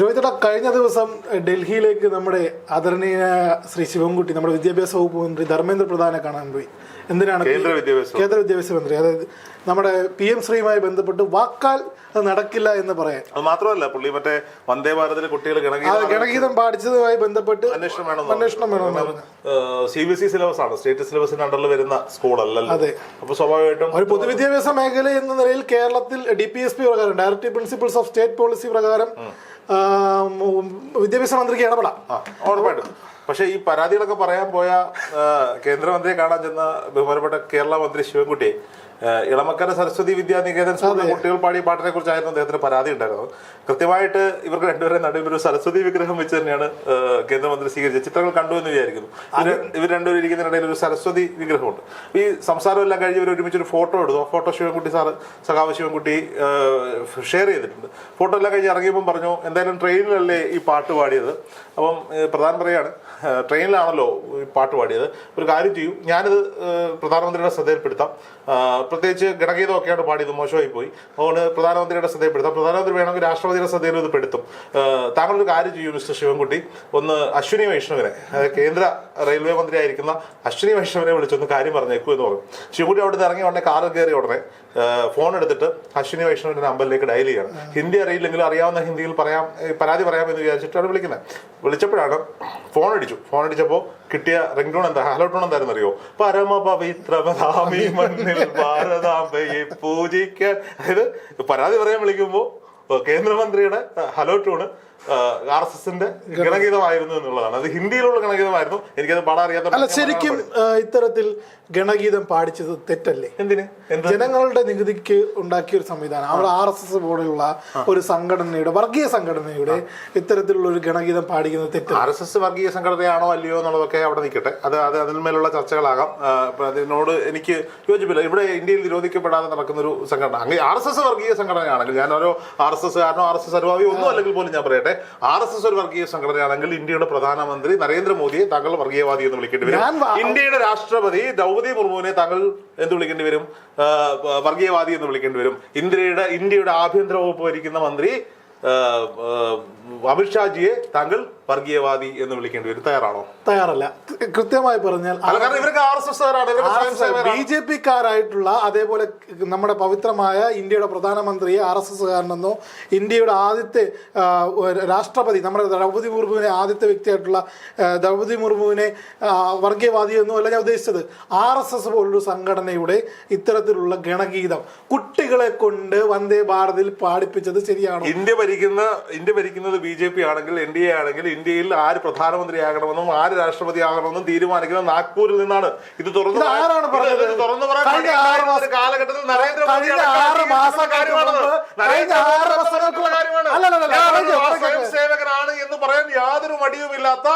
രോഹിതട കഴിഞ്ഞ ദിവസം ഡൽഹിയിലേക്ക് നമ്മുടെ ആദരണീയ ശ്രീ ശിവൻകുട്ടി നമ്മുടെ വിദ്യാഭ്യാസ വകുപ്പ് മന്ത്രി ധർമ്മേന്ദ്ര പ്രധാനെ കാണാൻ പോയി. എന്തിനാണ്? കേന്ദ്ര വിദ്യാഭ്യാസ മന്ത്രി. അതായത് നമ്മുടെ പി എം ശ്രീയുമായി ബന്ധപ്പെട്ട് വാക്കാൽ അത് നടക്കില്ല എന്ന് പറയാൻ. അത് മാത്രമല്ല പുള്ളി മറ്റേ വന്ദേ ഭാരതിലെ കുട്ടികൾ ഗണഗീത പാടിച്ചതുമായി ബന്ധപ്പെട്ട് അന്വേഷണം വേണം അന്വേഷണം C B S E syllabus ആണ്. സ്റ്റേറ്റ് സിലബസിന്റെ അണ്ടറിൽ വരുന്ന സ്കൂളല്ലല്ലോ അതെ. അപ്പൊ സ്വാഭാവികമായിട്ടും ഒരു പൊതുവിദ്യാഭ്യാസ മേഖല എന്ന നിലയിൽ കേരളത്തിൽ ഡി പി എസ് പി പ്രകാരം directive principles of state policy പ്രകാരം വിദ്യാഭ്യാസ മന്ത്രിക്ക് ഇടപെടാം. ഉറപ്പായിട്ടും. പക്ഷേ ഈ പരാതികളൊക്കെ പറയാൻ പോയ കേന്ദ്രമന്ത്രിയെ കാണാൻ ചെന്ന ബഹുമാനപ്പെട്ട കേരള മന്ത്രി ശിവൻകുട്ടി ഇളമക്കര സരസ്വതി വിദ്യാനികേതൻ സ്കൂളിലെ കുട്ടികൾ പാടിയ പാട്ടിനെ കുറിച്ചായിരുന്നു അദ്ദേഹത്തിന് പരാതി ഉണ്ടായിരുന്നത്. കൃത്യമായിട്ട് ഇവർക്ക് രണ്ടുപേരെ നടുവിൽ ഒരു സരസ്വതി വിഗ്രഹം വെച്ച് തന്നെയാണ് കേന്ദ്രമന്ത്രി സ്വീകരിച്ചത്. ചിത്രങ്ങൾ കണ്ടു എന്ന് വിചാരിക്കുന്നു. ഇവർ രണ്ടുപേരും ഇരിക്കുന്നതിനിടയിൽ ഒരു സരസ്വതി വിഗ്രഹമുണ്ട്. ഈ സംസാരം എല്ലാം കഴിഞ്ഞ് ഇവർ ഒരുമിച്ച് ഒരു ഫോട്ടോ എടുത്തു. ആ ഫോട്ടോ ശിവൻകുട്ടി സാറ് സഖാവ് ശിവൻകുട്ടി ഷെയർ ചെയ്തിട്ടുണ്ട്. ഫോട്ടോ എല്ലാം കഴിഞ്ഞ് ഇറങ്ങിയപ്പോൾ പറഞ്ഞു എന്തായാലും ട്രെയിനിലല്ലേ ഈ പാട്ട് പാടിയത്? അപ്പം പ്രധാനം പറയാണ് ട്രെയിനിലാണല്ലോ ഈ പാട്ട് പാടിയത്. ഒരു കാര്യം ചെയ്യൂ. ഞാനിത് പ്രധാനമന്ത്രിയുടെ ശ്രദ്ധയിൽപ്പെടുത്താം. പ്രത്യേകിച്ച് ഗണഗീതമൊക്കെയാണ് പാടിയത് മോശമായി പോയി അതുകൊണ്ട് പ്രധാനമന്ത്രിയുടെ ശ്രദ്ധയിൽപ്പെടുത്താം. പ്രധാനമന്ത്രി വേണമെങ്കിൽ രാഷ്ട്രപതിയുടെ ശ്രദ്ധയിൽ ഇത് പെടുത്തും. താങ്കളൊരു കാര്യം ചെയ്യൂ മിസ്റ്റർ ശിവൻകുട്ടി. ഒന്ന് അശ്വിനി വൈഷ്ണവിനെ കേന്ദ്ര റെയിൽവേ മന്ത്രി ആയിരിക്കുന്ന അശ്വിനി വൈഷ്ണവിനെ വിളിച്ചൊന്ന് കാര്യം പറഞ്ഞേക്കൂ എന്ന് പറഞ്ഞു. ശിവൻകുട്ടി അവിടെ നിന്ന് ഇറങ്ങി ഉടനെ കാറിൽ കയറി ഉടനെ ഫോൺ എടുത്തിട്ട് അശ്വിനി വൈഷ്ണവിന്റെ നമ്പറിലേക്ക് ഡയൽ ചെയ്യണം. ഹിന്ദി അറിയില്ലെങ്കിലും അറിയാവുന്ന ഹിന്ദിയിൽ പറയാം പരാതി പരാതി പറയാമെന്ന് വിചാരിച്ചിട്ടാണ് വിളിക്കുന്നത്. വിളിച്ചപ്പോഴാണ് ഫോൺ അടിച്ചു. ഫോൺ അടിച്ചപ്പോൾ കിട്ടിയ റിംഗ് ടോൺ എന്താ? ഹലോ ടോൺ എന്തായിരുന്നു അറിയോ? പരമ പവിത്രമതാമി മണ്ണിൽ ഭാരതാംബയെ പൂജിക്കാൻ. അതായത് പരാതി പറയാൻ വിളിക്കുമ്പോൾ കേന്ദ്രമന്ത്രിയുടെ ഹലോ ടൂണ് ആർ എസ് എസിന്റെ ഗണഗീതമായിരുന്നു എന്നുള്ളതാണ്. അത് ഹിന്ദിയിലുള്ള ഗണഗീതമായിരുന്നു. എനിക്കത് പാടാൻ അറിയാത്ത അല്ല ശരിക്കും ഇത്തരത്തിൽ ഗണഗീതം പാടിച്ചത് തെറ്റല്ലേ? എന്തിന്? ജനങ്ങളുടെ നികുതിക്ക് ഉണ്ടാക്കിയ ഒരു സംവിധാനം. അവിടെ ആർ എസ് എസ് പോലെയുള്ള ഒരു സംഘടനയുടെ വർഗീയ സംഘടനയുടെ ഇത്തരത്തിലുള്ള ഒരു ഗണഗീതം പാടിക്കുന്നത് തെറ്റ്. ആർ എസ് എസ് വർഗീയ സംഘടനയാണോ അല്ലയോ എന്നുള്ളതൊക്കെ അവിടെ നിൽക്കട്ടെ. അത് അത് അതിന്മേലുള്ള ചർച്ചകളാകാം. അതിനോട് എനിക്ക് യോജിപ്പില്ല. ഇവിടെ ഇന്ത്യയിൽ നിരോധിക്കപ്പെടാതെ നടക്കുന്ന ഒരു സംഘടന. അങ്ങനെ ആർ എസ് എസ് വർഗീയ സംഘടനയാണെങ്കിൽ ഞാൻ ഓരോ ആർ എസ് എസ് കാരനോ ആർ എസ് എസ് അനുഭാവി ഒന്നും അല്ലെങ്കിൽ പോലും ഞാൻ പറയട്ടെ. ആർ എസ് എസ് ഒരു വർഗീയ സംഘടനയാണെങ്കിൽ ഇന്ത്യയുടെ പ്രധാനമന്ത്രി നരേന്ദ്രമോദിയെ താങ്കൾ വർഗീയവാദി എന്ന് വിളിക്കേണ്ടി വരും. ഇന്ത്യയുടെ രാഷ്ട്രപതി ദ്രൗപദി മുർമുവിനെ താങ്കൾ എന്ത് വിളിക്കേണ്ടി വരും? വർഗീയവാദി എന്ന് വിളിക്കേണ്ടി വരും. ഇന്ത്യയുടെ ഇന്ത്യയുടെ ആഭ്യന്തര വകുപ്പ് ഭരിക്കുന്ന മന്ത്രി അമിത്ഷാജിയെ താങ്കൾ വർഗീയവാദി എന്ന് വിളിക്കേണ്ടി വരും. തയ്യാറാണോ? തയ്യാറല്ല. കൃത്യമായി പറഞ്ഞാൽ ബി ജെ പിക്കാരായിട്ടുള്ള അതേപോലെ നമ്മുടെ പവിത്രമായ ഇന്ത്യയുടെ പ്രധാനമന്ത്രിയെ ആർ എസ് എസ് കാരനെന്നോ ഇന്ത്യയുടെ ആദ്യത്തെ രാഷ്ട്രപതി നമ്മുടെ ദ്രൗപദി മുർമുവിനെ ആദ്യത്തെ വ്യക്തിയായിട്ടുള്ള ദ്രൗപതി മുർമുവിനെ വർഗീയവാദി എന്നോ അല്ല ഞാൻ ഉദ്ദേശിച്ചത് ആർ എസ് എസ് പോലൊരു സംഘടനയുടെ ഇത്തരത്തിലുള്ള ഗണഗീതം. കുട്ടികളെ കൊണ്ട് വന്ദേ ഭാരതിൽ പാടിപ്പിച്ചത് ശരിയാണ്? ഇന്ത്യ ഭരിക്കുന്ന ഇന്ത്യ ഭരിക്കുന്നത് ബി ജെ പി ആണെങ്കിൽ എൻ ഡി എ ആണെങ്കിൽ ഇന്ത്യയിൽ ആര് പ്രധാനമന്ത്രിയാകണമെന്നും ആര് രാഷ്ട്രപതി ആകണമെന്നും തീരുമാനിക്കുന്നത് നാഗ്പൂരിൽ നിന്നാണ്. ഇത് തുറന്നു ആരാണ് പറഞ്ഞത്? തുറന്നു പറയാൻ കാലഘട്ടത്തിൽ നരേന്ദ്രമോദി ആറ് സ്വയം സേവകനാണ് എന്ന് പറയാൻ യാതൊരു മടിയുമില്ലാത്ത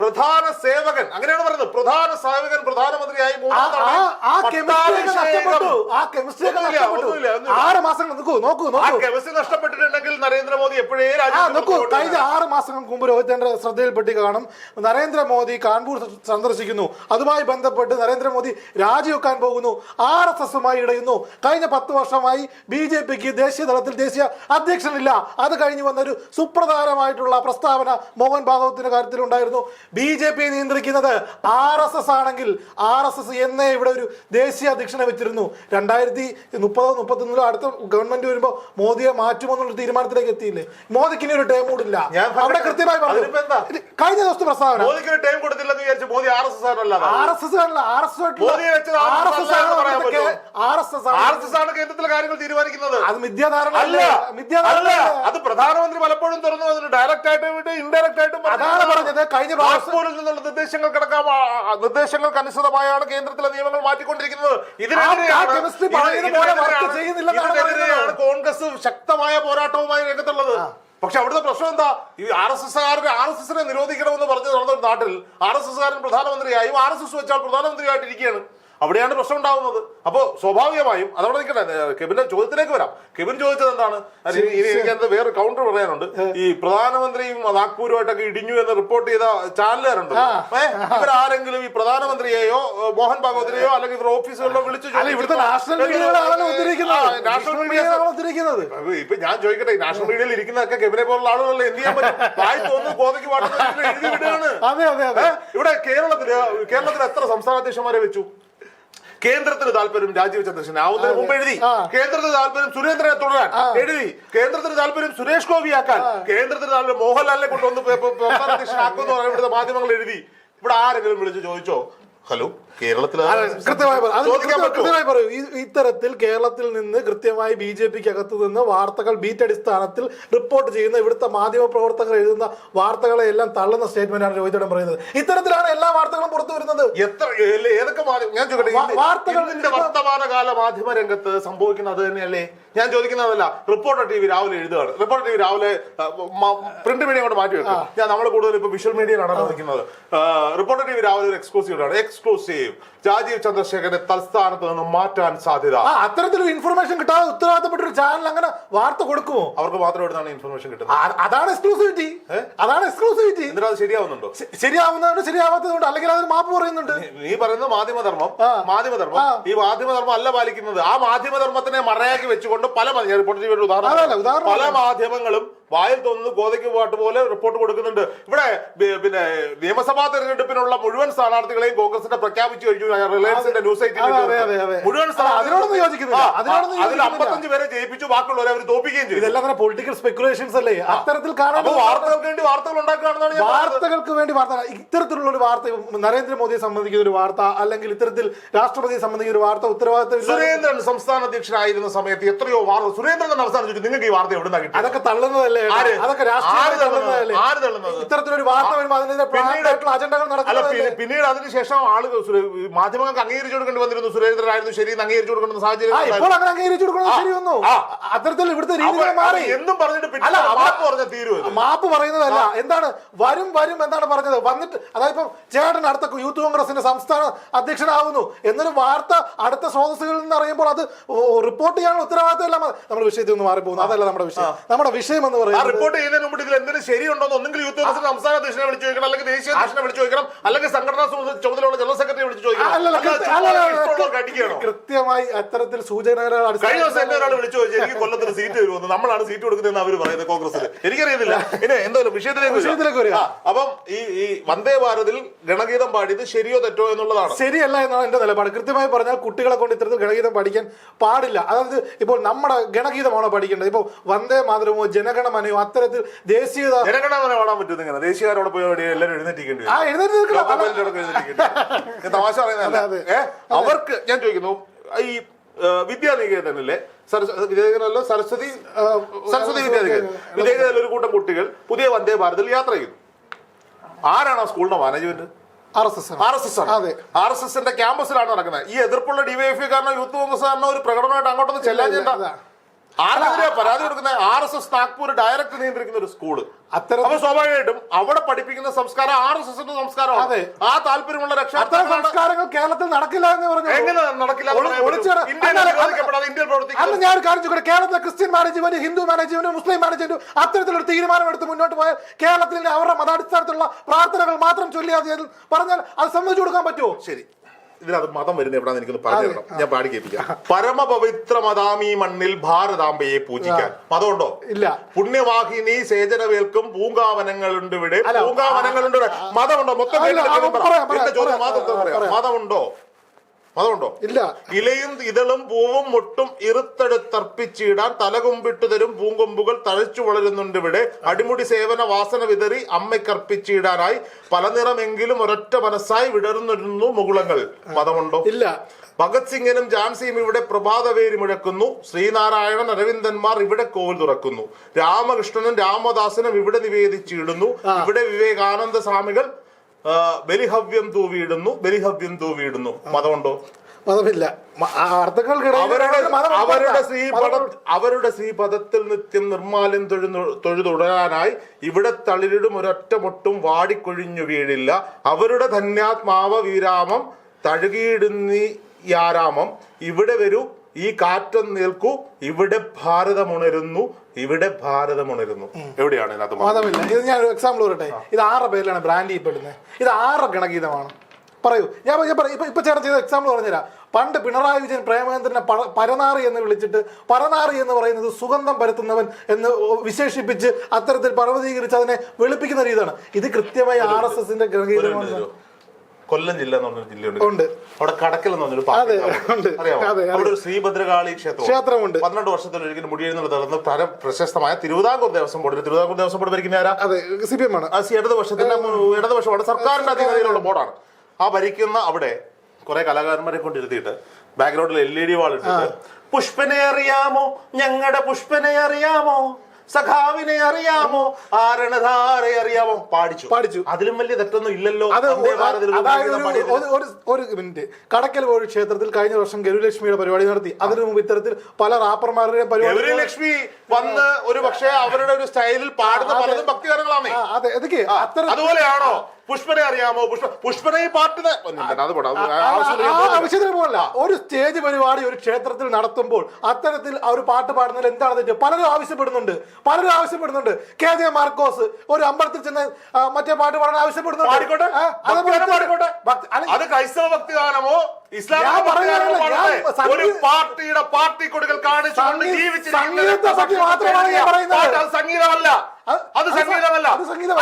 പ്രധാന സേവകൻ അങ്ങനെയാണ് പറയുന്നത്. പ്രധാന സേവകൻ പ്രധാനമന്ത്രിയായി. ആറ് മാസങ്ങൾ നോക്കൂ നോക്കൂ. കെമിസ്ട്രി നഷ്ടപ്പെട്ടിട്ടുണ്ടെങ്കിൽ നരേന്ദ്രമോദി എപ്പോഴേ നോക്കൂ കഴിഞ്ഞ ആറ് മാസങ്ങൾക്ക് മുമ്പ് രോഹിതന്റെ ശ്രദ്ധയിൽപ്പെട്ട് കാണും. നരേന്ദ്രമോദി കാൺപൂർ സന്ദർശിക്കുന്നു. അതുമായി ബന്ധപ്പെട്ട് നരേന്ദ്രമോദി രാജിവെക്കാൻ പോകുന്നു. R S എസുമായി ഇടയുന്നു. കഴിഞ്ഞ പത്ത് വർഷമായി ബി ജെ പിക്ക് ദേശീയ തലത്തിൽ ദേശീയ അധ്യക്ഷനില്ല. അത് കഴിഞ്ഞു വന്ന ഒരു സുപ്രധാനമായിട്ടുള്ള പ്രസ്താവന മോഹൻ ഭാഗവത്തിന്റെ കാര്യത്തിൽ ഉണ്ടായിരുന്നു ബി ജെ പി നിയന്ത്രിക്കുന്നത് ആർ എസ് എസ് ആണെങ്കിൽ ആർ എസ് എസ് എന്നേ ഇവിടെ ഒരു ദേശീയ അധ്യക്ഷനെ വെച്ചിരുന്നു. രണ്ടായിരത്തി മുപ്പതോ മുപ്പത്തൊന്നിലോ അടുത്ത ഗവൺമെന്റ് വരുമ്പോൾ മോദിയെ മാറ്റുമെന്നുള്ള തീരുമാനത്തിലേക്ക് എത്തിയില്ലേ? മോദിക്ക് ഇനി ഒരു ടൈം കൂടില്ല. അവിടെ കൃത്യമായി? കഴിഞ്ഞ ദിവസത്തെ പ്രസ്താവന. Modi R S S R S S R S വെച്ചത് R S S? R S S R S S ആണ്. കേന്ദ്രത്തിലെ കാര്യങ്ങൾ തീരുമാനിക്കുന്നത്. അത് മിഥ്യാധാരണ അല്ല മിഥ്യാധാരണ അത് പ്രധാനമന്ത്രി പലപ്പോഴും തുറന്നു വന്നിട്ട് ഡയറക്റ്റ് ആയിട്ടും ഇൻഡയറക്റ്റ് ആയിട്ടും അതാണ് പറഞ്ഞത്. കഴിഞ്ഞ നാഗ്പൂരിൽ നിന്നുള്ള നിർദ്ദേശങ്ങൾക്കടക്കം കിടക്കാം നിർദ്ദേശങ്ങൾക്ക് അനുസൃതമായാണ് കേന്ദ്രത്തിലെ നിയമങ്ങൾ മാറ്റിക്കൊണ്ടിരിക്കുന്നത്. ഇതിനെതിരെയാണ് കോൺഗ്രസ് ശക്തമായ പോരാട്ടവുമായി രംഗത്തുള്ളത്. പക്ഷെ അവിടുത്തെ പ്രശ്നം എന്താ? ഈ R S S R S എസിനെ നിരോധിക്കണമെന്ന് പറഞ്ഞു നടന്ന നാട്ടിൽ ആർ എസ് എസ് കാരൻ പ്രധാനമന്ത്രിയായും ആർ എസ് എസ് വെച്ചാൽ പ്രധാനമന്ത്രിയായിട്ട് ഇരിക്കുകയാണ് അവിടെയാണ് പ്രശ്നം ഉണ്ടാവുന്നത്. അപ്പോ സ്വാഭാവികമായും അതവിടെ നിൽക്കട്ടെ കെബിന്റെ ചോദ്യത്തിലേക്ക് വരാം. കെബിൻ ചോദിച്ചത് എന്താണ്? എനിക്കത് വേറെ കൗണ്ടർ പറയാനുണ്ട്. ഈ പ്രധാനമന്ത്രിയും നാഗ്പൂരുമായിട്ടൊക്കെ ഇടിഞ്ഞു എന്ന് റിപ്പോർട്ട് ചെയ്ത ചാനലുകാരുണ്ട് ഇവരാരെങ്കിലും ഈ പ്രധാനമന്ത്രിയെയോ മോഹൻ ഭാഗവതിനെയോ അല്ലെങ്കിൽ ഇവരുടെ ഓഫീസുകളിലോ വിളിച്ചു ഇപ്പൊ ഞാൻ ചോദിക്കട്ടെ നാഷണൽ മീഡിയയിൽ ഇരിക്കുന്നതൊക്കെ കെബിനെ പോലുള്ള ആളുകളല്ലേ എന്ത് ചെയ്യാൻ പറ്റും? വായി തോന്നുന്നു കോതയ്ക്ക് പാട്ടുന്ന എഴുതി വിടുകയാണ്. ഇവിടെ കേരളത്തിൽ കേരളത്തിൽ എത്ര സംസ്ഥാന അധ്യക്ഷന്മാരെ വെച്ചു? കേന്ദ്രത്തിന് താല്പര്യം രാജീവ് ചന്ദ്രശേഖരൻ ആവുന്നതിന് മുമ്പ് എഴുതി. കേന്ദ്രത്തിന് താല്പര്യം സുരേന്ദ്രനെ തുടരാൻ എഴുതി കേന്ദ്രത്തിന് താല്പര്യം സുരേഷ് ഗോപിയാക്കാൻ കേന്ദ്രത്തിന് താല്പര്യം മോഹൻലാലിനെ കൊണ്ടുവന്ന് അധ്യക്ഷനാക്കുമെന്ന് ഇവിടുത്തെ മാധ്യമങ്ങൾ എഴുതി ഇവിടെ ആരെങ്കിലും വിളിച്ച് ചോദിച്ചോ ഹലോ കേരളത്തിൽ കൃത്യമായി പറയൂ. ഇത്തരത്തിൽ കേരളത്തിൽ നിന്ന് കൃത്യമായി ബി ജെ പിക്ക് അകത്ത് നിന്ന് വാർത്തകൾ ബീറ്റ് അടിസ്ഥാനത്തിൽ റിപ്പോർട്ട് ചെയ്യുന്ന ഇവിടുത്തെ മാധ്യമ പ്രവർത്തകർ എഴുതുന്ന വാർത്തകളെ എല്ലാം തള്ളുന്ന സ്റ്റേറ്റ്മെന്റാണ് രോഹിതോടൻ പറയുന്നത്. ഇത്തരത്തിലാണ് എല്ലാ വാർത്തകളും പുറത്തു വരുന്നത്. എത്ര ഏതൊക്കെ ഞാൻ വാർത്തകൾ വർത്തമാനകാല മാധ്യമ രംഗത്ത് സംഭവിക്കുന്നത് അത് തന്നെയല്ലേ? ഞാൻ ചോദിക്കുന്നതല്ല റിപ്പോർട്ടർ ടി വി രാവിലെ എഴുതുകയാണ്. റിപ്പോർട്ടർ ടി വി രാവിലെ പ്രിന്റ് മീഡിയ കൊണ്ട് മാറ്റി വെക്കും. ഞാൻ നമ്മൾ കൂടുതൽ ഇപ്പൊ വിഷ്വൽ മീഡിയയിലാണ് നിൽക്കുന്നത് റിപ്പോർട്ടർ ടി വി രാവിലെ ഒരു എക്സ്ക്ലൂസീവ് ആണ് എക്സ്ക്ലൂസീവ് രാജീവ് ചന്ദ്രശേഖരനെ തൽസ്ഥാനത്ത് നിന്ന് മാറ്റാൻ സാധ്യത. അത്തരത്തിലൊരു ഇൻഫർമേഷൻ കിട്ടാതെ ഉത്തരവാദിത്തപ്പെട്ട ഒരു ചാനൽ അങ്ങനെ വാർത്ത കൊടുക്കുമോ? അവർക്ക് മാത്രം എവിടുന്നാണ് ഇൻഫർമേഷൻ കിട്ടുന്നത്? അതാണ് എക്സ്ക്ലൂസിവിറ്റി അതാണ് എക്സ്ക്ലൂസിവിറ്റി എന്നിട്ട് അത് ശരിയാവുന്നുണ്ടോ? ശരിയാവുന്നതുകൊണ്ട് ശരിയാവാത്തതുകൊണ്ട് അല്ലെങ്കിൽ അതിന് മാപ്പ് പറയുന്നുണ്ട്. നീ പറയുന്നത് മാധ്യമധർമ്മം. മാധ്യമധർമ്മം. ഈ മാധ്യമധർമ്മം അല്ല പാലിക്കുന്നത്. ആ മാധ്യമധർമ്മത്തിനെ മറയാക്കി വെച്ചുകൊണ്ട് പല ഉദാഹരണം പല മാധ്യമങ്ങളും വായിൽ തോന്നുന്നു ഗോതയ്ക്ക് പാട്ട് പോലെ റിപ്പോർട്ട് കൊടുക്കുന്നുണ്ട്. ഇവിടെ പിന്നെ നിയമസഭാ തെരഞ്ഞെടുപ്പിനുള്ള മുഴുവൻ സ്ഥാനാർത്ഥികളെയും കോൺഗ്രസിന്റെ പ്രഖ്യാപിച്ചു കഴിഞ്ഞു. റിലയൻസിന്റെ ന്യൂസ്. മുഴുവൻ അതിനോടൊന്നും യോജിക്കുന്നില്ല. അതിൽ. അമ്പത്തഞ്ച് പേരെ ജയിപ്പിച്ചു. ബാക്കിയുള്ളവരെ അവർ തോപ്പിക്കുകയും ചെയ്തു. ഇതെല്ലാം തന്നെ പൊളിറ്റിക്കൽ സ്പെക്കുലേഷൻസ് അല്ലേ? അത്തരത്തിൽ വാർത്തകൾക്ക് വേണ്ടി വാർത്തകൾ ഉണ്ടാക്കുകയാണെന്നാണ് വാർത്തകൾക്ക് വേണ്ടി വാർത്ത ഇത്തരത്തിലുള്ള ഒരു വാർത്ത നരേന്ദ്രമോദിയെ സംബന്ധിക്കുന്ന ഒരു വാർത്ത അല്ലെങ്കിൽ ഇത്തരത്തിൽ രാഷ്ട്രപതിയെ സംബന്ധിക്കുന്ന ഒരു വാർത്ത ഉത്തരവാദിത്തം സുരേന്ദ്രൻ സംസ്ഥാന അധ്യക്ഷനായിരുന്ന സമയത്ത് എത്രയോ വാർത്ത സുരേന്ദ്രൻ തന്നെ അവസാനം നിങ്ങൾക്ക് ഈ വാർത്ത എവിടെ കിട്ടി അതൊക്കെ തള്ളുന്നതല്ലേ? അതൊക്കെ രാഷ്ട്രീയ ഇത്തരത്തിലൊരു വാർത്ത വരുമ്പോൾ അജണ്ടകൾ പിന്നീട് അതിനുശേഷം ആളുകൾ മാധ്യമങ്ങൾക്ക് അംഗീകരിച്ചു കൊടുക്കേണ്ടി വന്നിരുന്നു. സുരേന്ദ്രനായിരുന്നു ശരി അംഗീകരിച്ചു കൊടുക്കുന്ന സാഹചര്യം ഇപ്പോൾ. അങ്ങനെ അംഗീകരിച്ചു കൊടുക്കുന്നത്. അത്തരത്തിൽ ഇവിടുത്തെ രീതികൾ മാറി. എന്നും പറഞ്ഞിട്ട് പിന്നെ മാപ്പ് പറഞ്ഞ തീരുവത് മാപ്പ് പറയുന്നതല്ല. എന്താണ്? വരും വരും എന്താണ് പറഞ്ഞത്. വന്നിട്ട് അതായത് ഇപ്പം ചേട്ടൻ അടുത്ത യൂത്ത് കോൺഗ്രസിന്റെ സംസ്ഥാന അധ്യക്ഷനാവുന്നു എന്നൊരു വാർത്ത അടുത്ത സ്രോതസ്സുകളിൽ നിന്ന് അറിയുമ്പോൾ അത് റിപ്പോർട്ട് ചെയ്യാനുള്ള ഉത്തരവാദിത്തമല്ല. നമ്മൾ നമ്മുടെ വിഷയത്തിൽ നിന്ന് മാറിപ്പോകുന്നു. അതല്ല നമ്മുടെ വിഷയം. നമ്മുടെ വിഷയം എന്ന് ആ റിപ്പോർട്ട് ചെയ്യുന്നതിന് മുമ്പ് ഇതിൽ എന്തെങ്കിലും ശരിയുണ്ടോ എന്ന് ഒന്നെങ്കിൽ യൂത്ത് കോൺഗ്രസ് സംസ്ഥാന അധ്യക്ഷനെ വിളിച്ചു ചോദിക്കണം അല്ലെങ്കിൽ ദേശീയ അധ്യക്ഷനെ വിളിച്ചു ചോദിക്കണം അല്ലെങ്കിൽ സംഘടനാ ചുമത- ചുമതലയുള്ള ജനറൽ സെക്രട്ടറി വിളിച്ചു ചോദിക്കണം. കൃത്യമായി അത്തരത്തിൽ സൂചനകൾ കഴിഞ്ഞ ദിവസം എന്നെ ഒരാൾ വിളിച്ചു ചോദിച്ചു എനിക്ക് കൊല്ലത്തിന് സീറ്റ് വരുമെന്ന് നമ്മളാണ് സീറ്റ് കൊടുക്കുന്നതെന്ന് അവർ പറയുന്നത് കോൺഗ്രസിൽ എനിക്കറിയുന്നില്ല ഇനി എന്തായാലും വിഷയത്തിലേക്ക്. വിഷയത്തിലേക്ക് വരിക. അപ്പം ഈ ഈ വന്ദേ ഭാരതിൽ ഗണഗീതം പാടിയത് ശരിയോ തെറ്റോ എന്നുള്ളതാണ്. ശരിയല്ല എന്നാണ് എന്റെ നിലപാട്. കൃത്യമായി പറഞ്ഞാൽ കുട്ടികളെ കൊണ്ട് ഇത്തരത്തിൽ ഗണഗീതം പഠിക്കാൻ പാടില്ല. അതായത് ഇപ്പോൾ നമ്മുടെ ഗണഗീതമാണോ പഠിക്കേണ്ടത്? ഇപ്പോൾ വന്ദേ മാതരമോ ജനഗണമനയോ അത്തരത്തിൽ ദേശീയത ജനഗണമന പാടാൻ ദേശീയകാരോടെ പോയി എല്ലാവരും എഴുന്നേറ്റിക്കേണ്ടി ആ എഴുന്നേറ്റ് തമാശ അവർക്ക് ഞാൻ ചോദിക്കുന്നു ഈ വിദ്യാനികേതനല്ലേ? വിദ്യാനികേതനിലെ വിദ്യാനികേതനല്ല? സരസ്വതി സരസ്വതി വിദ്യാനികേതൻ. വിദ്യാനികേതനിൽ ഒരു കൂട്ടം കുട്ടികൾ പുതിയ വന്ദേ ഭാരതിൽ യാത്ര ചെയ്യുന്നു. ആരാണ് ആ സ്കൂളിന്റെ management? R S S R S S ആണ്. അതെ. ആർ എസ് എസിന്റെ ക്യാമ്പസിലാണ് നടക്കുന്നത്. ഈ എതിർപ്പുള്ള ഡിവൈഎഫ് കാരണം യൂത്ത് കോൺഗ്രസ് കാരണം ഒരു പ്രകടനമായിട്ട് അങ്ങോട്ടൊന്ന് ചെല്ലാൻ ചെയ്യണ്ട. ആർക്കെതിരെ പരാതി കൊടുക്കുന്ന R S S Nagpur direct നിയന്ത്രിക്കുന്ന ഒരു സ്കൂൾ? അത്തരം അപ്പൊ സ്വാഭാവികമായിട്ടും അവിടെ പഠിപ്പിക്കുന്ന സംസ്കാരം ആർ എസ് എസിന്റെ സംസ്കാരം അതെ. ആ താല്പര്യമുള്ള അത്തരം സംസ്കാരങ്ങൾ കേരളത്തിൽ നടക്കില്ല എന്ന് പറഞ്ഞു എങ്ങനെ നടക്കില്ല അന്ന് പ്രവർത്തിക്കുന്ന ഞാൻ കാര്യം ചോദിക്കട്ടെ. കേരളത്തിലെ Christian management Hindu management Muslim management അത്തരത്തിലൊരു തീരുമാനം എടുത്ത് മുന്നോട്ട് പോയാൽ കേരളത്തിലെ അവരുടെ മതാടിസ്ഥാനത്തിലുള്ള പ്രാർത്ഥനകൾ മാത്രം ചൊല്ലിയാൽ പറഞ്ഞാൽ അത് സമ്മതിച്ചു കൊടുക്കാൻ പറ്റുമോ? ശരി. ഇതിനകത്ത് മതം വരുന്ന എവിടാന്ന് എനിക്കൊന്ന് പറഞ്ഞു തരണം. ഞാൻ പാടി കേൾപ്പിക്കാം. പരമപവിത്ര മതാമി മണ്ണിൽ ഭാരതാംബയെ പൂജിക്കാൻ. മതമുണ്ടോ? ഇല്ല. പുണ്യവാഹിനി സേചനവേൽക്കും പൂങ്കാവനങ്ങളുണ്ട് ഇവിടെ. പൂങ്കാവനങ്ങളുണ്ട് മതമുണ്ടോ? മൊത്തം. മതമുണ്ടോ? മതമുണ്ടോ ഇല്ല. ഇലയും ഇതളും പൂവും മുട്ടും ഇറുത്തെടുത്തർപ്പിച്ചിടാൻ തലകൊമ്പിട്ട് തരും പൂങ്കൊമ്പുകൾ തഴച്ചു വളരുന്നുണ്ട് ഇവിടെ. അടിമുടി സേവന വാസന വിതറി അമ്മയ്ക്കർപ്പിച്ചിടാനായി പല നിറമെങ്കിലും ഒരൊറ്റ മനസ്സായി വിടർന്നിരുന്നു മുകുളങ്ങൾ. മതമുണ്ടോ ഇല്ല. ഭഗത് സിംഗിനും ജാൻസിയും ഇവിടെ പ്രഭാതവേരി മുഴക്കുന്നു. ശ്രീനാരായണൻ അരവിന്ദന്മാർ ഇവിടെ കോവിൽ തുറക്കുന്നു. രാമകൃഷ്ണനും രാമദാസനും ഇവിടെ നിവേദിച്ചിടുന്നു. ഇവിടെ വിവേകാനന്ദ സ്വാമികൾ ബലിഹവ്യം തൂവിയിടുന്നു ബലിഹവ്യം തൂവിയിടുന്നു. മതമുണ്ടോ? മതമില്ല. അവരുടെ. ശ്രീപദ അവരുടെ ശ്രീപദത്തിൽ നിത്യം നിർമ്മാല്യം തൊഴുന്നു തൊഴുതുടരാനായി ഇവിടെ തളിരിടും ഒരൊറ്റ മുട്ടും വാടിക്കൊഴിഞ്ഞു വീഴില്ല. അവരുടെ ധന്യാത്മാവ വിരാമം തഴുകിയിടുന്നി യാരാമം ഇവിടെ വരൂ ഈ കാറ്റം നിൽക്കൂ. ഇവിടെ ഭാരതം ഉണരുന്നു. ഇവിടെ ഭാരതം ഉണരുന്നു. എവിടെയാണ് ഇതിനകത്ത്? മതമില്ല ഇത് ഞാൻ ഒരു എക്സാമ്പിൾ പറയട്ടെ? ഇത് ആറ് പേരിലാണ് ബ്രാൻഡ് ചെയ്യപ്പെടുന്നത്? ഇത് ആറ് ഗണഗീതമാണ്? പറയൂ. ഞാൻ ഞാൻ പറയും ഇപ്പൊ ഇപ്പൊ ചേട്ടൻ ചെയ്ത എക്സാമ്പിൾ പറഞ്ഞുതരാം. പണ്ട് പിണറായി വിജയൻ പ്രേമചന്ദ്രനെ പരനാറി എന്ന് വിളിച്ചിട്ട് പരനാറി എന്ന് പറയുന്നത് സുഗന്ധം പരത്തുന്നവൻ എന്ന് വിശേഷിപ്പിച്ച് അത്തരത്തിൽ പർവതീകരിച്ച് അതിനെ വെളുപ്പിക്കുന്ന രീതിയാണ് ഇത് കൃത്യമായി ആർ എസ് എസിന്റെ ഗണഗീതമാണ്? കൊല്ലം ജില്ല എന്ന് പറഞ്ഞൊരു ജില്ലയുണ്ട്. ഉണ്ട്. അവിടെ കടക്കൽ എന്ന് പറഞ്ഞൊരു അതെ, ഉണ്ട്. അതെ, അതെ. അവിടെ ഒരു ശ്രീഭദ്രകാളി ക്ഷേത്രം ക്ഷേത്രമുണ്ട്. പന്ത്രണ്ട് വർഷത്തിലൊരിക്കലും മുടിയെഴുന്നള്ള നടന്ന പല പ്രശസ്തമായ തിരുവിതാംകൂർ ദേവസ്വം ബോർഡ് തിരുവിതാംകൂർ ദേവസ്വം ബോർഡ് ഭരിക്കുന്ന ആരാ? അതെ സി പി എം ആണ്. ആ സി ഇടതുപക്ഷത്തിന്റെ ഇടതുപക്ഷം ഇടതുപക്ഷമാണ്. സർക്കാരിന്റെ അധികാരികളുള്ള ബോർഡാണ്. ആ ഭരിക്കുന്ന അവിടെ കുറെ കലാകാരന്മാരെ കൊണ്ടിരുത്തിയിട്ട് ബാക്ക്ഗ്രൗണ്ടിൽ എൽ ഇ ഡി വാൾ ഇട്ടിട്ട് പുഷ്പനെ അറിയാമോ? ഞങ്ങളുടെ പുഷ്പനെ അറിയാമോ? സഖാവിനെ അറിയാമോ? ആരണധാരെ അറിയാമോ? പാടിച്ചു. പാടിച്ചു. അതിലും വലിയ തെറ്റൊന്നും ഇല്ലല്ലോ. അത് ഒരു ഒരു- മിനിറ്റ്. കടക്കൽ കോഴി ക്ഷേത്രത്തിൽ കഴിഞ്ഞ വർഷം ഗരുലക്ഷ്മിയുടെ പരിപാടി നടത്തി. അതിനു മുമ്പ് ഇത്തരത്തിൽ പല റാപ്പർമാരുടെയും പരിപാടി ലക്ഷ്മി വന്ന് ഒരു പക്ഷേ അവരുടെ ഒരു സ്റ്റൈലിൽ പാടുന്ന പലതും ഭക്തിഗാനങ്ങളാണ് അതെ. അതൊക്കെ അത്ര അതുപോലെയാണോ? പുഷ്പനെ അറിയാമോ? പുഷ്പ പുഷ്പനെ ഈ പാട്ട് ആവശ്യത്തിന് പോലല്ല ഒരു സ്റ്റേജ് പരിപാടി ഒരു ക്ഷേത്രത്തിൽ നടത്തുമ്പോൾ അത്തരത്തിൽ ആ ഒരു പാട്ട് പാടുന്നതിൽ എന്താണ് തെറ്റ്? പലരും ആവശ്യപ്പെടുന്നുണ്ട്. പലരും ആവശ്യപ്പെടുന്നുണ്ട്. കെ. ജെ. മാർക്കോസ് ഒരു അമ്പലത്തിൽ ചെന്ന് മറ്റേ പാട്ട് പാടാൻ ആവശ്യപ്പെടുന്നുണ്ട്. ക്രൈസ്തവ ഭക്തിഗാനമോ? ഒരു പാർട്ടിയുടെ പാർട്ടി കൊടികൾ കാണിച്ചുകൊണ്ട് സംഗീത- ജീവിച്ചിരിക്കുന്ന സംഗീതത്തെ പറ്റി മാത്രമാണ് പറയുന്നത്. അത് സംഗീതമല്ല. അത് സംഗീതമല്ല.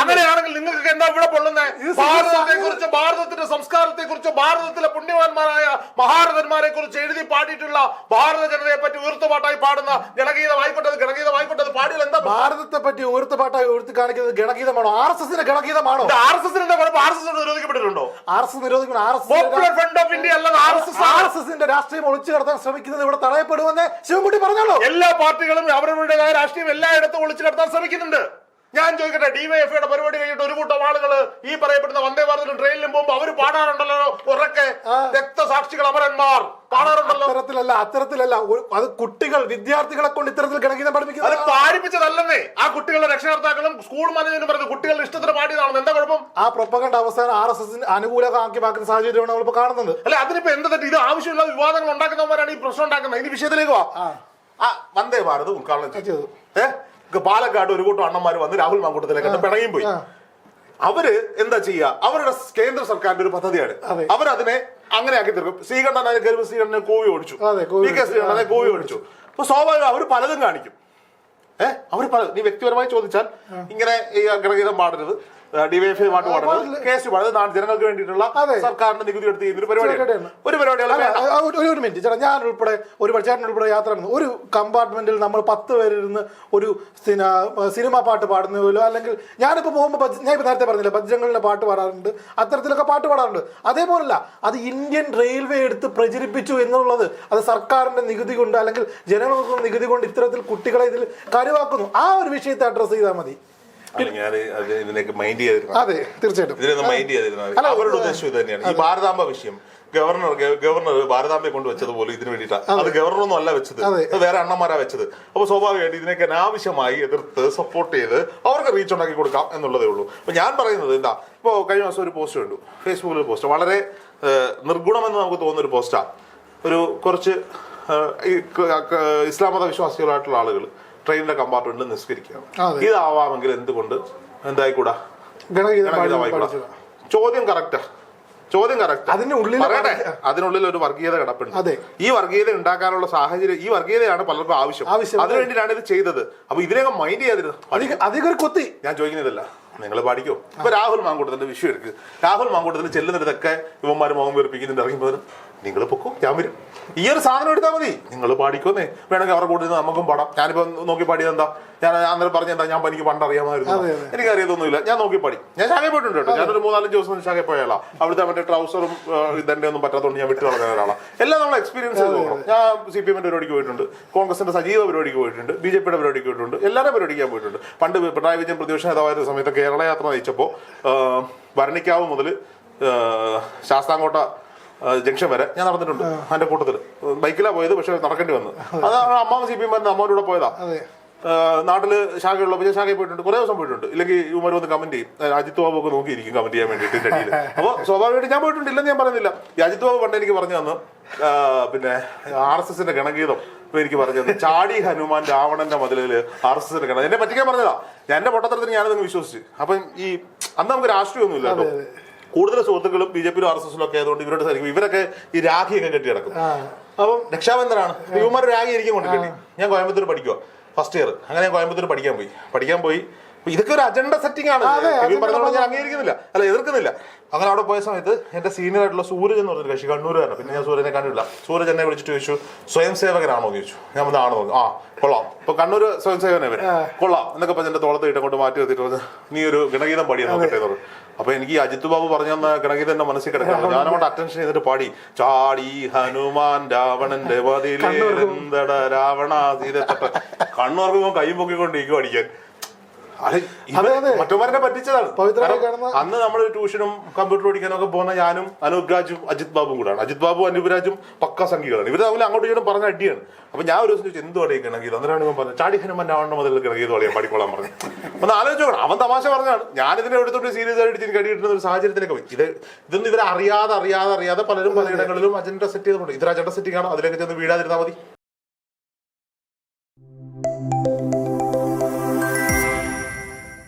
അങ്ങനെയാണെങ്കിൽ നിങ്ങൾക്ക് എന്താ ഇവിടെ പൊള്ളുന്നത് ഭാരതത്തെ കുറിച്ച് ഭാരതത്തിന്റെ സംസ്കാരത്തെ കുറിച്ച് ഭാരതത്തിലെ പുണ്യവാന്മാരായ മഹാരഥന്മാരെ കുറിച്ച് എഴുതി പാടിയിട്ടുള്ള ഭാരത ജനതയെ പറ്റി ഉയർത്തുപാട്ടായി പാടുന്ന ജനഗീതമായിക്കോട്ടെ ഗണഗീതമായിക്കോട്ടെ അത് പാടിയാൽ എന്താ ഭാരതത്തെ പറ്റി ഉയർത്തുപാട്ടായി ഉയർത്തി കാണിക്കുന്നത് ഗണഗീതമാണോ? ആർ എസ് എസിന്റെ ഗണഗീതമാണോ? ആർ എസ് എസിന്റെ കുഴപ്പം ആർ എസ് എസ് നിരോധിക്കപ്പെട്ടിട്ടുണ്ടോ? ആർ എസ് എസ് നിരോധിക്കണം R S popular front of India അല്ലാതെ R S S R S എസിന്റെ രാഷ്ട്രീയം ഒളിച്ചു കടത്താൻ ശ്രമിക്കുന്നത് ഇവിടെ തടയപ്പെടുമെന്ന് ശിവൻകുട്ടി പറഞ്ഞല്ലോ എല്ലാ പാർട്ടികളും അവരവരുടേതായ രാഷ്ട്രീയം എല്ലായിടത്തും ഒളിച്ചു കടത്താൻ ശ്രമിക്കുന്നുണ്ട്. ഞാൻ ചോദിക്കട്ടെ ഡിവൈഎഫ്ഐയുടെ പരിപാടി കഴിഞ്ഞിട്ട് ഒരു കൂട്ടം ആളുകൾ ഈ പറയപ്പെടുന്ന വന്ദേ ഭാരതിലും ട്രെയിനിലും പോകുമ്പോൾ അവർ പാടാറുണ്ടല്ലോ ഉറക്കെ രക്തസാക്ഷികൾ അമരന്മാർ. പാടാറുണ്ടല്ലോ. അത്തരത്തിലല്ല അത്തരത്തിലല്ല. അത് കുട്ടികൾ വിദ്യാർത്ഥികളെ കൊണ്ട് ഇത്തരത്തിൽ ഗണഗീതം അത് പഠിപ്പിക്കുന്നത് പാടിപ്പിച്ചതല്ലെന്നേ. ആ കുട്ടികളുടെ രക്ഷകർത്താക്കളും സ്കൂൾ മാനേജ്മെന്റ് പറഞ്ഞു കുട്ടികളുടെ ഇഷ്ടത്തിന് പാടിയതാണ് എന്താ കുഴപ്പം? ആ പ്രൊപ്പകണ്ട അവസാനം ആർ എസ് എസിന് അനുകൂലമാക്കി മാക്കുന്ന സാഹചര്യമാണ് നമ്മളിപ്പോ കാണുന്നത്. അല്ലെ അതിനിപ്പോ എന്ത് തെറ്റ്? ഇത് ആവശ്യമില്ലാത്ത വിവാദങ്ങൾ ഉണ്ടാക്കുന്നവരാണ് ഈ പ്രശ്നം ഉണ്ടാക്കുന്നത്. ഇനി വിഷയത്തിലേക്ക് വാ. ആ. വന്ദേ ഭാരത് ഉദ്ഘാടനം ചെയ്തു. ചെയ്തു. പാലക്കാട് ഒരു കൂട്ടം അണ്ണന്മാർ വന്ന് രാഹുൽ മാങ്കൂട്ടത്തിലേക്ക് പിണങ്ങിയും പോയി. അവർ എന്താ ചെയ്യുക അവരുടെ കേന്ദ്ര സർക്കാരിന്റെ ഒരു പദ്ധതിയാണ്. അവരതിനെ അങ്ങനെ ആക്കി തീർക്കും. ശ്രീകണ്ഠനെ കരുവ് ശ്രീകണ്ഠനെ കോവി ഓടിച്ചു. വി കെ ശ്രീകണ്ഠനെ കോവി ഓടിച്ചു. അപ്പൊ സ്വാഭാവികം അവർ പലതും കാണിക്കും. ഏഹ് അവർ പല നീ വ്യക്തിപരമായി ചോദിച്ചാൽ ഇങ്ങനെ ഈ ഗണഗീതം പാടരുത്. ഡിവൈഎഫ്ഐ പോകണം കേസ് നാട് ജനങ്ങൾക്ക് വേണ്ടിയിട്ടുള്ള സർക്കാരിന്റെ നികുതി എടുത്ത് ചെയ്യുന്ന ഒരു പരിപാടിയാണ്. ഒരു പരിപാടിയാണ്. ഒരു- മിനിറ്റ് ചേട്ടാ ഞാൻ ഉൾപ്പെടെ ഒരു ചേട്ടൻ ഉൾപ്പെടെ യാത്ര ഒരു കമ്പാർട്ട്മെന്റിൽ നമ്മൾ പത്ത് പേരിരുന്ന് ഒരു സിന- സിനിമ പാട്ട് പാടുന്നതിലോ അല്ലെങ്കിൽ ഞാനിപ്പോ പോകുമ്പോൾ ഞാൻ ഇപ്പൊ നേരത്തെ പറഞ്ഞില്ല ഭജനങ്ങളിലെ പാട്ട് പാടാറുണ്ട്. അത്തരത്തിലൊക്കെ പാട്ട് പാടാറുണ്ട്. അതേപോലല്ല അത് ഇന്ത്യൻ റെയിൽവേ എടുത്ത് പ്രചരിപ്പിച്ചു എന്നുള്ളത് അത് സർക്കാരിന്റെ നികുതി കൊണ്ട് അല്ലെങ്കിൽ ജനങ്ങൾക്ക് നികുതി കൊണ്ട് ഇത്തരത്തിൽ കുട്ടികളെ ഇതിൽ കരുവാക്കുന്നു. ആ ഒരു വിഷയത്തെ അഡ്രസ് ചെയ്താൽ മതി. അതെ തീർച്ചയായിട്ടും. അവരുടെ ഉദ്ദേശം ഇത് തന്നെയാണ്. ഈ ഭാരതാംബ വിഷയം ഗവർണർ ഗവർണർ ഭാരതാംബയെ കൊണ്ട് വെച്ചത് പോലും ഇതിന് വേണ്ടിയിട്ടാണ് അത്. ഗവർണറൊന്നും അല്ല വെച്ചത്. വേറെ അണ്ണന്മാരാ വെച്ചത്. അപ്പൊ സ്വാഭാവികമായിട്ട് ഇതിനൊക്കെ അനാവശ്യമായി എതിർത്ത് സപ്പോർട്ട് ചെയ്ത് അവർക്ക് റീച്ച് ഉണ്ടാക്കി കൊടുക്കാം എന്നുള്ളതേ ഉള്ളൂ. അപ്പൊ ഞാൻ പറയുന്നത് എന്താ ഇപ്പോ കഴിഞ്ഞ മാസം ഒരു പോസ്റ്റ് കണ്ടു. ഫേസ്ബുക്കിൽ ഒരു പോസ്റ്റ് വളരെ നിർഗുണമെന്ന് നമുക്ക് തോന്നുന്ന ഒരു പോസ്റ്റാ ഒരു കുറച്ച് ഇസ്ലാമത ഈ ക- ക- ഇസ്ലാം മത വിശ്വാസികളായിട്ടുള്ള ആളുകൾ ട്രെയിനിന്റെ കമ്പാർട്ട്മെന്റിൽ നിസ്കരിക്കുകയാണ്. ഇതാവാമെങ്കിൽ എന്തുകൊണ്ട്? എന്തായിക്കൂടാ. ചോദ്യം കറക്റ്റാ ചോദ്യം കറക്റ്റ് അതിനുള്ളിൽ പറയട്ടെ. അതിനുള്ളിൽ ഒരു വർഗീയത കിടപ്പുണ്ട്. അതെ. ഈ വർഗീയത ഉണ്ടാക്കാനുള്ള സാഹചര്യം ഈ വർഗീയതയാണ് പലർക്കും ആവശ്യം. അതിനുവേണ്ടിയിട്ടാണ് ഇത് ചെയ്തത്. അപ്പൊ ഇതിനെയൊക്കെ മൈൻഡ് ചെയ്യാതിരുന്നു? അധികം കൊത്തി. ഞാൻ ചോദിക്കുന്നതല്ല. നിങ്ങൾ പാടിക്കോ ഇപ്പൊ രാഹുൽ മാങ്കൂട്ടത്തിന്റെ വിഷയം എടുക്ക് രാഹുൽ മാങ്കൂട്ടത്തിന് ചെല്ലുന്നിടത്തൊക്കെ ഇവന്മാർ മുഖം വീർപ്പിക്കുന്നുണ്ട് ഇറങ്ങുമ്പോൾ നിങ്ങൾ പൊക്കോ ഞാൻ വരും. ഈ ഒരു സാധനം എടുത്താൽ മതി. നിങ്ങൾ പാടിക്കോന്നേ. വേണമെങ്കിൽ അവരുടെ കൂടെ നമുക്കും പാടാം. ഞാനിപ്പോ നോക്കി പാടിയത് എന്താ? ഞാൻ അന്നേരം പറഞ്ഞ എന്താ ഞാൻ എനിക്ക് പണ്ട് അറിയാമായിരുന്നു. എനിക്ക് അറിയത്തൊന്നുമില്ല ഞാൻ നോക്കി പാടി. ഞാൻ ശാഖ പോയിട്ടുണ്ട് കേട്ടോ. ഞാനൊരു മൂന്നാലഞ്ച് ദിവസം ശാഖ പോയാളാ അവിടുത്തെ മറ്റേ ട്രൗസറും ഇതന്റെ ഒന്നും പറ്റാത്തതുകൊണ്ട് ഞാൻ വിട്ടു കളഞ്ഞ ഒരാളാണ് എല്ലാം നമ്മൾ എക്സ്പീരിയൻസ് ചെയ്ത് നോക്കണം. ഞാൻ സി പി എമ്മിന്റെ പരിപാടിക്ക് പോയിട്ടുണ്ട്. കോൺഗ്രസിന്റെ സജീവ പരിപാടിക്ക് പോയിട്ടുണ്ട്. ബി ജെ പിയുടെ പരിപാടിക്ക് പോയിട്ടുണ്ട്. എല്ലാവരുടെ പരിപാടിക്ക് ഞാൻ പോയിട്ടുണ്ട്. പണ്ട് പിണറായി വിജയൻ പ്രതിപക്ഷ നേതാവായിരുന്ന സമയത്ത് കേരള യാത്ര നയിച്ചപ്പോൾ ഭരണിക്കാവ് മുതൽ ശാസ്താംകോട്ട ജംഗ്ഷൻ വരെ ഞാൻ നടന്നിട്ടുണ്ട് അതിന്റെ കൂട്ടത്തിൽ ബൈക്കിലാണ് പോയത് പക്ഷെ നടക്കേണ്ടി വന്നു. അതാണ് അമ്മാവൻ സി പി എം അമ്മാവന്റെ പോയതാ. നാട്ടിൽ ശാഖയുള്ള വിജയ ശാഖയിൽ പോയിട്ടുണ്ട്. കുറെ ദിവസം പോയിട്ടുണ്ട്. ഇല്ലെങ്കിൽ ഇവർ വന്ന് കമന്റ് ചെയ്യും. അജിത് ബാബു ഒക്കെ നോക്കിയിരിക്കും കമന്റ് ചെയ്യാൻ വേണ്ടിയിട്ട് അപ്പൊ അടിയിൽ അപ്പോൾ സ്വാഭാവികമായിട്ട് ഞാൻ പോയിട്ടുണ്ട്. ഇല്ലെന്ന് ഞാൻ പറയുന്നില്ല. ഈ അജിത് ബാബു പണ്ട് എനിക്ക് പറഞ്ഞു തന്നു. പിന്നെ ആർ എസ് എസിന്റെ ഗണഗീതം എനിക്ക് പറഞ്ഞു തന്നു. ചാടി ഹനുമാൻ രാവണന്റെ മതിലിൽ ആർ എസ് എസിന്റെ ഗണം എന്നെ പറ്റിക്കാൻ പറഞ്ഞതാ. ഞാൻ എന്റെ പൊട്ടത്തരത്തിന് ഞാനത് വിശ്വസിച്ച്. അപ്പം ഈ അന്ന് നമുക്ക് രാഷ്ട്രീയമൊന്നുമില്ല കേട്ടോ കൂടുതൽ സുഹൃത്തുക്കളും ബി ജെ പിയിലും ആർ എസ് എസിലും ഒക്കെ ആയതുകൊണ്ട് ഇവരോട് സാധിക്കും ഇവരൊക്കെ ഈ രാഖിയൊക്കെ കെട്ടി കിടക്കും അപ്പം രക്ഷാബന്ധനാണ്. ഇവന്മാർ രാഖി എനിക്ക് കൊണ്ട് കെട്ടി ഞാൻ കോയമ്പത്തൂർ പഠിക്കുക ഫസ്റ്റ് ഇയർ അങ്ങനെ ഞാൻ കോയമ്പത്തൂർ പഠിക്കാൻ പോയി. പഠിക്കാൻ പോയി. ഇതൊക്കെ ഒരു അജണ്ട സെറ്റിംഗ് ആണ്. ഞാൻ അംഗീകരിക്കുന്നില്ല. അല്ല എതിർക്കുന്നില്ല. അങ്ങനെ അവിടെ പോയ സമയത്ത് എന്റെ സീനിയർ ആയിട്ടുള്ള സൂരജ് എന്ന് പറഞ്ഞൊരു കക്ഷി കണ്ണൂരുകാരനാണ് പിന്നെ ഞാൻ സൂര്യനെ കണ്ടില്ല സൂരജ് എന്നെ വിളിച്ചിട്ട് ചോദിച്ചു സ്വയം സേവകനാണോ? എന്ന് ചോദിച്ചു. ഞാൻ വന്ന് ആണോ? ആ കൊള്ളാം. ഇപ്പൊ കണ്ണൂർ സ്വയം സേവന ഇവൻ കൊള്ളാം. എന്നൊക്കെ പറഞ്ഞ എന്റെ തോളത്ത് ഇട്ടങ്ങോട്ട് മാറ്റി നിർത്തിയിട്ട് നീ ഒരു ഗണഗീതം പാടിയാ നോക്കട്ടെ എന്ന് പറഞ്ഞു. അപ്പൊ എനിക്ക് അജിത് ബാബു പറഞ്ഞു തന്ന ഗണഗീതം തന്നെ മനസ്സിൽ കിടക്കുന്നു ഞാൻ അറ്റൻഷൻ ചെയ്തിട്ട് പാടി. ചാടി ഹനുമാൻ രാവണന്റെ വതിലേ രാവണ സീതത്തട്ട കണ്ണുറക്കുമ്പോൾ കൈ പൊക്കിക്കൊണ്ടിരിക്കും അടിക്കാൻ. മറ്റോമാരെ പറ്റിച്ചതാണ്. അന്ന് നമ്മൾ ട്യൂഷനും കമ്പ്യൂട്ടർ പഠിക്കാനും ഒക്കെ പോകുന്ന ഞാനും അനുഗ്രാജും അജിത് ബാബും കൂടാണ്. അജിത് ബാബു അനുപരാജും പക്ക സംഘികളാണ്. ഇവർ തമ്മിൽ അങ്ങോട്ട് ഇവിടെ പറഞ്ഞ അടിയാണ്. അപ്പൊ ഞാൻ ഒരു ദിവസം ചോദിച്ചു എന്ത് പാടിയ കിണകീത് അന്നേരമാണ് ഇവൻ പറഞ്ഞത് ചാടിഹനുമൻ ആവണ്ട മുതൽ കിണകീത് പാടിയാ പഠിക്കോളാൻ പറഞ്ഞു. ഒന്ന് ആലോചിച്ചു അവൻ തമാശ പറഞ്ഞാണ് ഞാനിതിനെ എടുത്തോട്ട് സീരിയസ് ആയിട്ട് എനിക്ക് അടിയിട്ടുന്ന ഒരു സാഹചര്യത്തിലൊക്കെ പോയി. ഇത് ഇതൊന്നും ഇവരെ അറിയാതെ അറിയാതെ അറിയാതെ പലരും പലയിടങ്ങളിലും അജണ്ട സെറ്റ് ചെയ്തിട്ടുണ്ട്. ഇതൊരു അജണ്ട സെറ്റിംഗ് ആണ്. അതിലേക്ക് ചെന്ന് വീഴാതിരുന്നാൽ മതി.